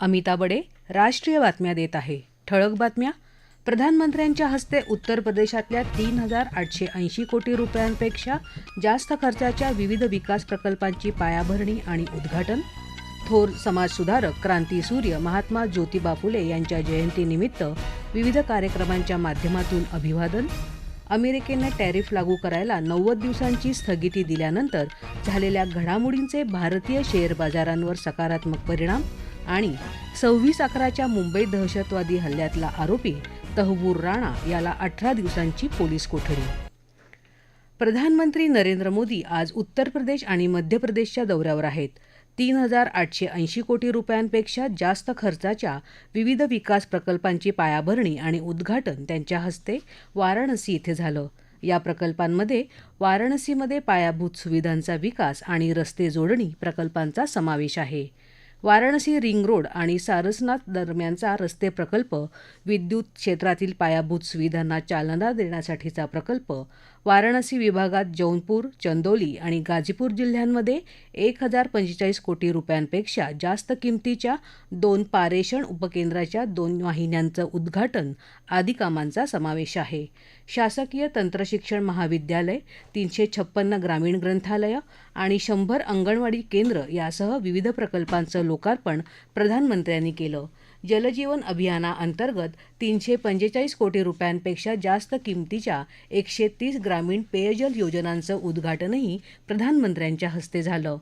अमिता बडे राष्ट्रीय बातम्या देत आहे. ठळक बातम्या. प्रधानमंत्र्यांच्या हस्ते उत्तर प्रदेशातल्या तीन हजार आठशे ऐंशी कोटी रुपयांपेक्षा जास्त खर्चाच्या विविध विकास प्रकल्पांची पायाभरणी आणि उद्घाटन. थोर समाजसुधारक क्रांती सूर्य महात्मा ज्योतिबा फुले यांच्या जयंतीनिमित्त विविध कार्यक्रमांच्या माध्यमातून अभिवादन. अमेरिकेनं टॅरिफ लागू करायला नव्वद दिवसांची स्थगिती दिल्यानंतर झालेल्या घडामोडींचे भारतीय शेअर बाजारांवर सकारात्मक परिणाम. आणि सव्वीस अकराच्या मुंबई दहशतवादी हल्ल्यातला आरोपी तहबूर राणा याला अठरा दिवसांची पोलीस कोठडी. प्रधानमंत्री नरेंद्र मोदी आज उत्तर प्रदेश आणि मध्य प्रदेशच्या दौऱ्यावर आहेत. तीन हजार आठशे ऐंशी कोटी रुपयांपेक्षा जास्त खर्चाच्या विविध विकास प्रकल्पांची पायाभरणी आणि उद्घाटन त्यांच्या हस्ते वाराणसी इथे झालं. या प्रकल्पांमध्ये वाराणसीमध्ये पायाभूत सुविधांचा विकास आणि रस्ते जोडणी प्रकल्पांचा समावेश आहे. वाराणसी रिंग रोड आणि सारसनाथ दरम्यानचा रस्ते प्रकल्प विद्युत क्षेत्रातील पायाभूत सुविधांना चालना देण्यासाठीचा प्रकल्प वाराणसी विभागात जौनपूर चंदोली आणि गाझीपूर जिल्ह्यांमध्ये एक हजार पंचेचाळीस कोटी रुपयांपेक्षा जास्त किमतीच्या दोन पारेषण उपकेंद्राच्या दोन वाहिन्यांचं उद्घाटन आदी कामांचा समावेश आहे. शासकीय तंत्रशिक्षण महाविद्यालय तीनशे छप्पन्न ग्रामीण ग्रंथालयं आणि शंभर अंगणवाडी केंद्र यासह विविध प्रकल्पांचं लोकार्पण प्रधानमंत्र्यांनी केलं. जलजीवन अभियानाअंतर्गत तीनशे पंचेचाळीस कोटी रुपयांपेक्षा जास्त किमतीच्या एकशे तीस ग्रामीण पेयजल योजनांचं उद्घाटनही प्रधानमंत्र्यांच्या हस्ते झालं.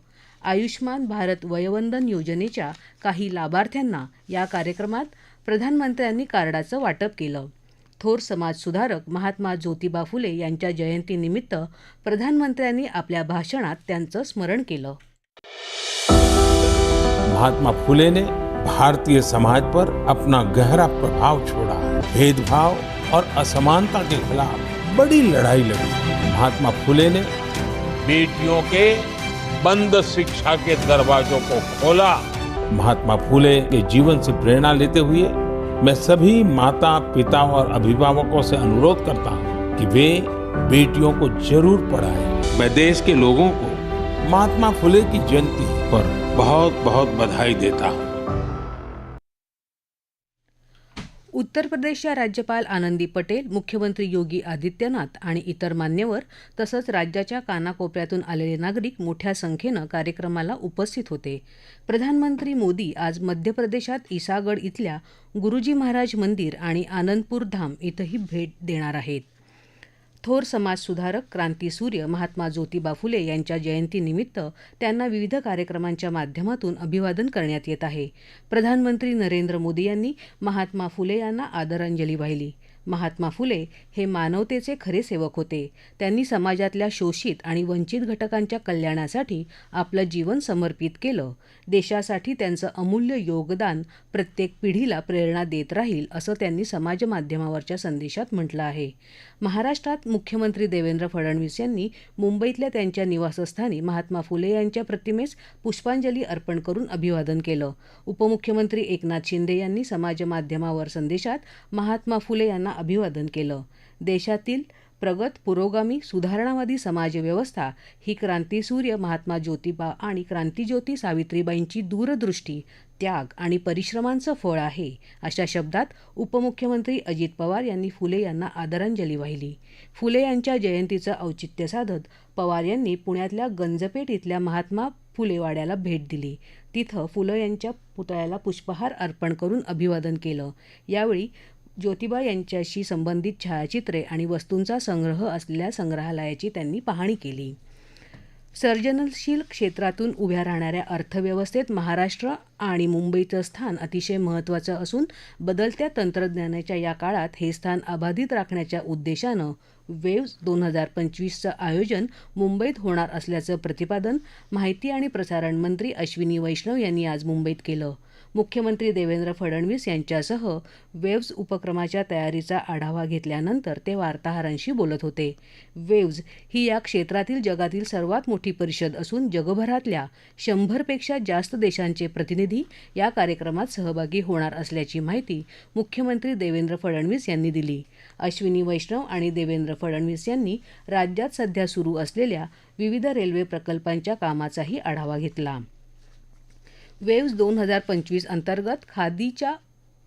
आयुष्मान भारत वयवंदन योजनेच्या काही लाभार्थ्यांना या कार्यक्रमात प्रधानमंत्र्यांनी कार्डाचं वाटप केलं. थोर समाजसुधारक महात्मा ज्योतिबा फुले यांच्या जयंतीनिमित्त प्रधानमंत्र्यांनी आपल्या भाषणात त्यांचं स्मरण केलं. महात्मा फुलेने भारतीय समाज पर अपना गहरा प्रभाव छोड़ा। है भेदभाव और असमानता के खिलाफ बड़ी लड़ाई लड़ी। महात्मा फुले ने बेटियों के बंद शिक्षा के दरवाजों को खोला। महात्मा फुले के जीवन से प्रेरणा लेते हुए मैं सभी माता पिता और अभिभावकों से अनुरोध करता हूँ कि वे बेटियों को ज़रूर पढ़ाएँ। मैं देश के लोगों को महात्मा फुले की जयंती पर बहुत बहुत बधाई देता हूँ। उत्तर प्रदेशच्या राज्यपाल आनंदी पटेल मुख्यमंत्री योगी आदित्यनाथ आणि इतर मान्यवर तसंच राज्याच्या कानाकोपऱ्यातून आलेले नागरिक मोठ्या संख्येनं कार्यक्रमाला उपस्थित होते. प्रधानमंत्री मोदी आज मध्य प्रदेशात ईसागड इथल्या गुरुजी महाराज मंदिर आणि आनंदपूर धाम इथंही भेट देणार आहेत. थोर समाजसुधारक क्रांतीसूर्य महात्मा ज्योतिबा फुले यांच्या जयंतीनिमित्त त्यांना विविध कार्यक्रमांच्या माध्यमातून अभिवादन करण्यात येत आहे. प्रधानमंत्री नरेंद्र मोदी यांनी महात्मा फुले यांना आदरांजली वाहिली. महात्मा फुले हे मानवतेचे खरे सेवक होते. त्यांनी समाजातल्या शोषित आणि वंचित घटकांच्या कल्याणासाठी आपलं जीवन समर्पित केलं. देशासाठी त्यांचं अमूल्य योगदान प्रत्येक पिढीला प्रेरणा देत राहील असं त्यांनी समाजमाध्यमावरच्या संदेशात म्हटलं आहे. महाराष्ट्रात मुख्यमंत्री देवेंद्र फडणवीस यांनी मुंबईतल्या त्यांच्या निवासस्थानी महात्मा फुले यांच्या प्रतिमेस पुष्पांजली अर्पण करून अभिवादन केलं. उपमुख्यमंत्री एकनाथ शिंदे यांनी समाजमाध्यमावर संदेशात महात्मा फुले यांना अभिवादन केलं. देशातील प्रगत पुरोगामी सुधारणावादी समाजव्यवस्था ही क्रांतीसूर्य महात्मा ज्योतिबा आणि क्रांतीज्योती सावित्रीबाईंची दूरदृष्टी त्याग आणि परिश्रमांचं फळ आहे अशा शब्दात उपमुख्यमंत्री अजित पवार यांनी फुले यांना आदरांजली वाहिली. फुले यांच्या जयंतीचं औचित्य साधत पवार यांनी पुण्यातल्या गंजपेठ इथल्या महात्मा फुलेवाड्याला भेट दिली. तिथं फुलं यांच्या पुतळ्याला पुष्पहार अर्पण करून अभिवादन केलं. यावेळी ज्योतिबा यांच्याशी संबंधित छायाचित्रे आणि वस्तूंचा संग्रह असलेल्या संग्रहालयाची त्यांनी पाहणी केली. सर्जनशील क्षेत्रातून उभ्या राहणाऱ्या अर्थव्यवस्थेत महाराष्ट्र आणि मुंबईचं स्थान अतिशय महत्त्वाचं असून बदलत्या तंत्रज्ञानाच्या या काळात हे स्थान अबाधित राखण्याच्या उद्देशानं वेव्ज दोन हजार पंचवीसचं आयोजन मुंबईत होणार असल्याचं प्रतिपादन माहिती आणि प्रसारण मंत्री अश्विनी वैष्णव यांनी आज मुंबईत केलं. मुख्यमंत्री देवेंद्र फडणवीस यांच्यासह वेव्ज उपक्रमाच्या तयारीचा आढावा घेतल्यानंतर ते वार्ताहरांशी बोलत होते. वेव्ज ही या क्षेत्रातील जगातील सर्वात मोठी परिषद असून जगभरातल्या शंभरपेक्षा जास्त देशांचे प्रतिनिधी या कार्यक्रमात सहभागी होणार असल्याची माहिती मुख्यमंत्री देवेंद्र फडणवीस यांनी दिली. अश्विनी वैष्णव आणि देवेंद्र फडणवीस यांनी राज्यात सध्या सुरू असलेल्या विविध रेल्वे प्रकल्पांच्या कामाचाही आढावा घेतला. वेव्ज दोन हजार पंचवीस अंतर्गत खादीच्या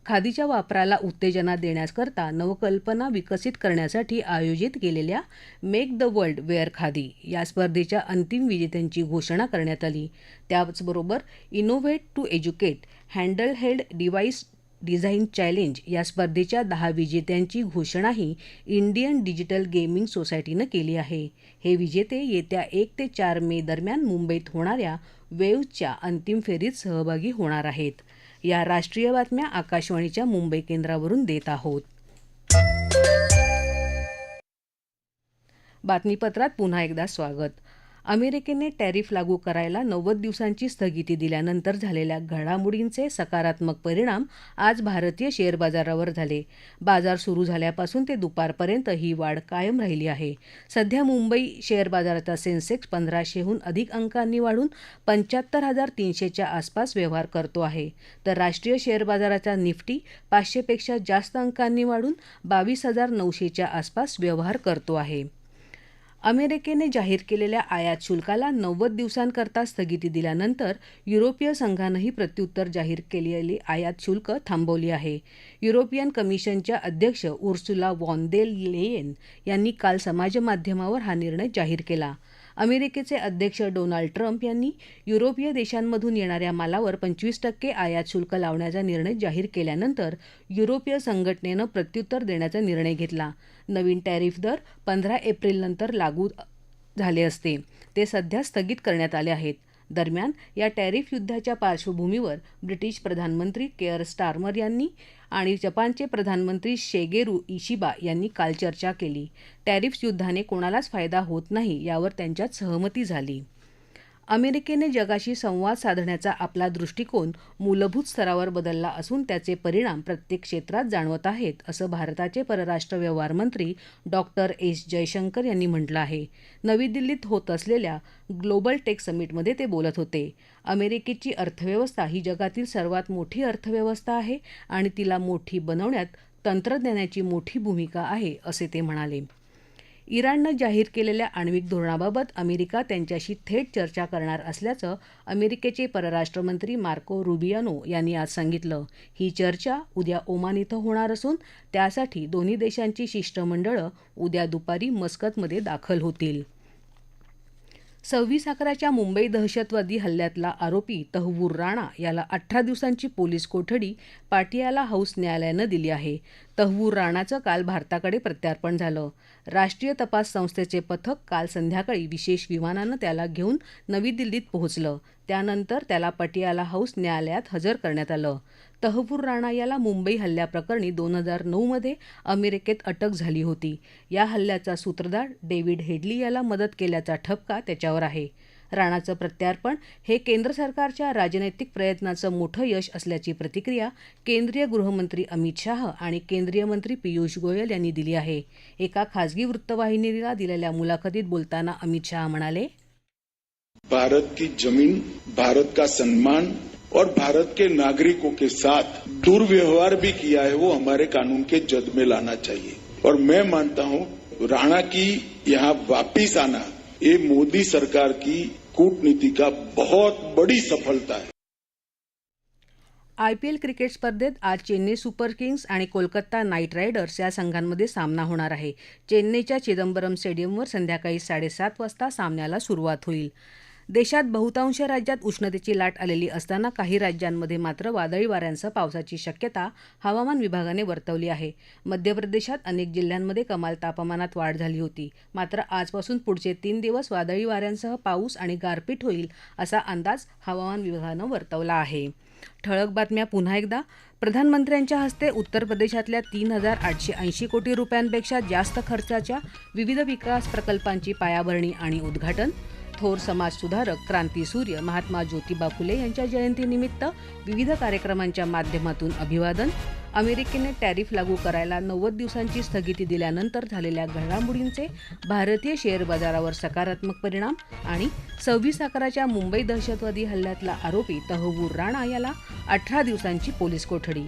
खादीच्या वापराला उत्तेजना देण्याकरता नवकल्पना विकसित करण्यासाठी आयोजित केलेल्या make the world wear khadi या स्पर्धेच्या अंतिम विजेत्यांची घोषणा करण्यात आली. त्याचबरोबर innovate to educate handle held device design challenge या स्पर्धेच्या दहा विजेत्यांची घोषणाही इंडियन डिजिटल गेमिंग सोसायटीनं केली आहे. हे विजेते येत्या एक ते चार मे दरम्यान मुंबईत होणाऱ्या वेव्हच्या अंतिम फेरीत सहभागी होणार आहेत. या राष्ट्रीय बातम्या आकाशवाणीच्या मुंबई केंद्रावरून देत आहोत. बातमीपत्रात पुन्हा एकदा स्वागत. अमेरिकेने टॅरिफ लागू करायला नव्वद दिवसांची स्थगिती दिल्यानंतर झालेल्या घडामोडींचे सकारात्मक परिणाम आज भारतीय शेअर बाजारावर झाले. बाजार सुरू झाल्यापासून ते दुपारपर्यंत ही वाढ कायम राहिली आहे. सध्या मुंबई शेअर बाजाराचा सेन्सेक्स पंधराशेहून अधिक अंकांनी वाढून पंच्याहत्तर हजार तीनशेच्या आसपास व्यवहार करतो आहे. तर राष्ट्रीय शेअर बाजाराचा निफ्टी पाचशेपेक्षा जास्त अंकांनी वाढून बावीस हजार नऊशेच्या आसपास व्यवहार करतो आहे. अमेरिकेने जाहीर केलेल्या आयात शुल्काला नव्वद दिवसांकरता स्थगिती दिल्यानंतर युरोपीय संघानंही प्रत्युत्तर जाहीर केलेली आयात शुल्क थांबवली आहे. युरोपियन कमिशनच्या अध्यक्ष उर्सुला वॉन्देल लेयेन यांनी काल समाजमाध्यमावर हा निर्णय जाहीर केला. अमेरिकेचे अध्यक्ष डोनाल्ड ट्रम्प यांनी युरोपीय देशांमधून येणाऱ्या मालावर पंचवीस टक्के आयात शुल्क लावण्याचा निर्णय जाहीर केल्यानंतर युरोपीय संघटनेनं प्रत्युत्तर देण्याचा निर्णय घेतला. नवीन टॅरिफ दर पंधरा एप्रिलनंतर लागू झाले असते. ते सध्या स्थगित करण्यात आले आहेत. दरम्यान या टॅरिफ युद्धाच्या पार्श्वभूमीवर ब्रिटिश प्रधानमंत्री केअर स्टार्मर यांनी आणि जपानचे प्रधानमंत्री शेगेरू इशिबा यांनी काल चर्चा केली. टॅरिफ युद्धाने कोणालाच फायदा होत नाही यावर त्यांच्यात सहमती झाली. अमेरिकेने जगाशी संवाद साधण्याचा आपला दृष्टिकोन मूलभूत स्तरावर बदलला असून त्याचे परिणाम प्रत्येक क्षेत्रात जाणवत आहेत असं भारताचे परराष्ट्र व्यवहार मंत्री डॉक्टर एस. जयशंकर यांनी म्हटलं आहे. नवी दिल्लीत होत असलेल्या ग्लोबल टेक समिटमध्ये ते बोलत होते. अमेरिकेची अर्थव्यवस्था ही जगातील सर्वात मोठी अर्थव्यवस्था आहे आणि तिला मोठी बनवण्यात तंत्रज्ञानाची मोठी भूमिका आहे असे ते म्हणाले. इराणनं जाहीर केलेल्या आण्विक धोरणाबाबत अमेरिका त्यांच्याशी थेट चर्चा करणार असल्याचं अमेरिकेचे परराष्ट्रमंत्री मार्को रुबियानो यांनी आज सांगितलं. ही चर्चा उद्या ओमान इथं होणार असून त्यासाठी दोन्ही देशांची शिष्टमंडळं उद्या दुपारी मस्कतमध्ये दाखल होतील. सव्वीस अकराच्या मुंबई दहशतवादी हल्ल्यातला आरोपी तहवूर राणा याला अठरा दिवसांची पोलीस कोठडी पाटियाला हाऊस न्यायालयानं दिली आहे. तहवूर राणाचं काल भारताकडे प्रत्यार्पण झालं. राष्ट्रीय तपास संस्थेचे पथक काल संध्याकाळी विशेष विमानानं त्याला घेऊन नवी दिल्लीत पोहोचलं. त्यानंतर त्याला पटियाला हाऊस न्यायालयात हजर करण्यात आलं. तहवूर राणा याला मुंबई हल्ल्याप्रकरणी दोन हजार नऊमध्ये अमेरिकेत अटक झाली होती. या हल्ल्याचा सूत्रधार डेव्हिड हेडली याला मदत केल्याचा ठपका त्याच्यावर आहे. राणाचं प्रत्यार्पण हे केंद्र सरकारच्या राजनैतिक प्रयत्नाचं मोठं यश असल्याची प्रतिक्रिया केंद्रीय गृहमंत्री अमित शाह आणि केंद्रीय मंत्री पियुष गोयल यांनी दिली आहे. एका खासगी वृत्तवाहिनीला दिलेल्या मुलाखतीत बोलताना अमित शाह म्हणाले भारत की जमीन भारत का सन्मान और भारत के नागरिकों के साथ दुर्व्यवहार भी किया है वो हमारे कानून के जद में लाना चाहिए। और मैं मानता हूं राणा की यहां वापिस आना ये मोदी सरकार की कूटनीति का बहुत बड़ी सफलता है। आयपीएल क्रिकेट स्पर्धेत आज चेन्नई सुपर किंग्स आणि कोलकाता नाईट रायडर्स या संघांमध्ये सामना होणार आहे. चेन्नईच्या चिदंबरम स्टेडियमवर संध्याकाळी साडेसात वाजता सामन्याला सुरुवात होईल. देशात बहुतांश राज्यात उष्णतेची लाट आलेली असताना काही राज्यांमध्ये मात्र वादळी वाऱ्यांसह पावसाची शक्यता हवामान विभागाने वर्तवली आहे. मध्य प्रदेशात अनेक जिल्ह्यांमध्ये कमाल तापमानात वाढ झाली होती. मात्र आजपासून पुढचे तीन दिवस वादळी वाऱ्यांसह पाऊस आणि गारपीट होईल असा अंदाज हवामान विभागानं वर्तवला आहे. ठळक बातम्या पुन्हा एकदा. प्रधानमंत्र्यांच्या हस्ते उत्तर प्रदेशातल्या तीन हजार आठशे ऐंशी कोटी रुपयांपेक्षा जास्त खर्चाच्या विविध विकास प्रकल्पांची पायाभरणी आणि उद्घाटन थोर समाजसुधारक क्रांतीसूर्य महात्मा ज्योतिबा फुले यांच्या जयंतीनिमित्त विविध कार्यक्रमांच्या माध्यमातून अभिवादन अमेरिकेने टॅरिफ लागू करायला नव्वद दिवसांची स्थगिती दिल्यानंतर झालेल्या घडामोडींचे भारतीय शेअर बाजारावर सकारात्मक परिणाम आणि सव्वीस अकराच्या मुंबई दहशतवादी हल्ल्यातला आरोपी तहवूर राणा याला अठरा दिवसांची पोलीस कोठडी.